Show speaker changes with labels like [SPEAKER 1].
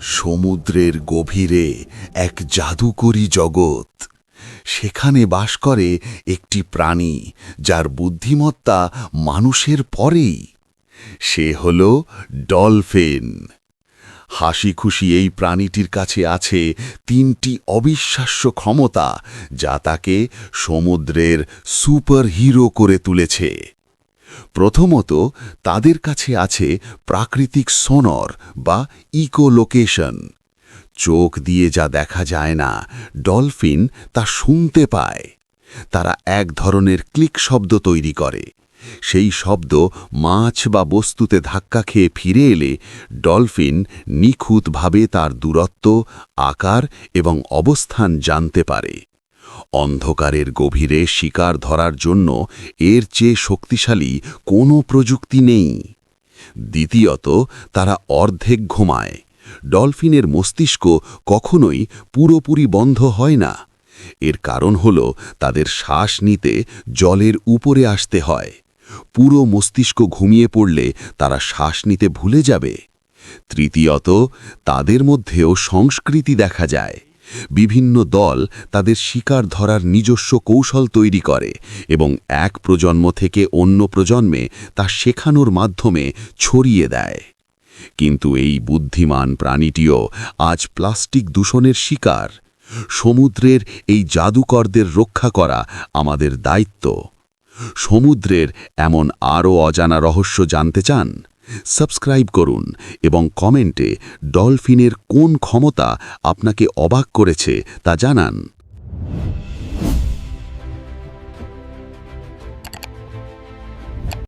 [SPEAKER 1] সমুদ্রের গভীরে এক জাদুকরী জগৎ। সেখানে বাস করে একটি প্রাণী, যার বুদ্ধিমত্তা মানুষের পরেই। সে হল ডলফিন। হাসি খুশি এই প্রাণীটির কাছে আছে তিনটি অবিশ্বাস্য ক্ষমতা, যা তাকে সমুদ্রের সুপার হিরো করে তুলেছে। প্রথমত, তাদের কাছে আছে প্রাকৃতিক সোনর বা ইকোলোকেশন। চোখ দিয়ে যা দেখা যায় না, ডলফিন তা শুনতে পায়। তারা এক ধরনের ক্লিক শব্দ তৈরি করে। সেই শব্দ মাছ বা বস্তুতে ধাক্কা খেয়ে ফিরে এলে ডলফিন নিখুঁতভাবে তার দূরত্ব, আকার এবং অবস্থান জানতে পারে। অন্ধকারের গভীরে শিকার ধরার জন্য এর চেয়ে শক্তিশালী কোনো প্রযুক্তি নেই। দ্বিতীয়ত, তারা অর্ধেক ঘুমায়। ডলফিনের মস্তিষ্ক কখনোই পুরোপুরি বন্ধ হয় না। এর কারণ হল তাদের শ্বাস নিতে জলের উপরে আসতে হয়। পুরো মস্তিষ্ক ঘুমিয়ে পড়লে তারা শ্বাস নিতে ভুলে যাবে। তৃতীয়ত, তাদের মধ্যেও সংস্কৃতি দেখা যায়। বিভিন্ন দল তাদের শিকার ধরার নিজস্ব কৌশল তৈরি করে এবং এক প্রজন্ম থেকে অন্য প্রজন্মে তা শেখানোর মাধ্যমে ছড়িয়ে দেয়। কিন্তু এই বুদ্ধিমান প্রাণীটিও আজ প্লাস্টিক দূষণের শিকার। সমুদ্রের এই জাদুকরদের রক্ষা করা আমাদের দায়িত্ব। সমুদ্রের এমন আরও অজানা রহস্য জানতে চান? সাবস্ক্রাইব করুন এবং কমেন্টে ডলফিনের কোন ক্ষমতা আপনাকে অবাক করেছে তা জানান।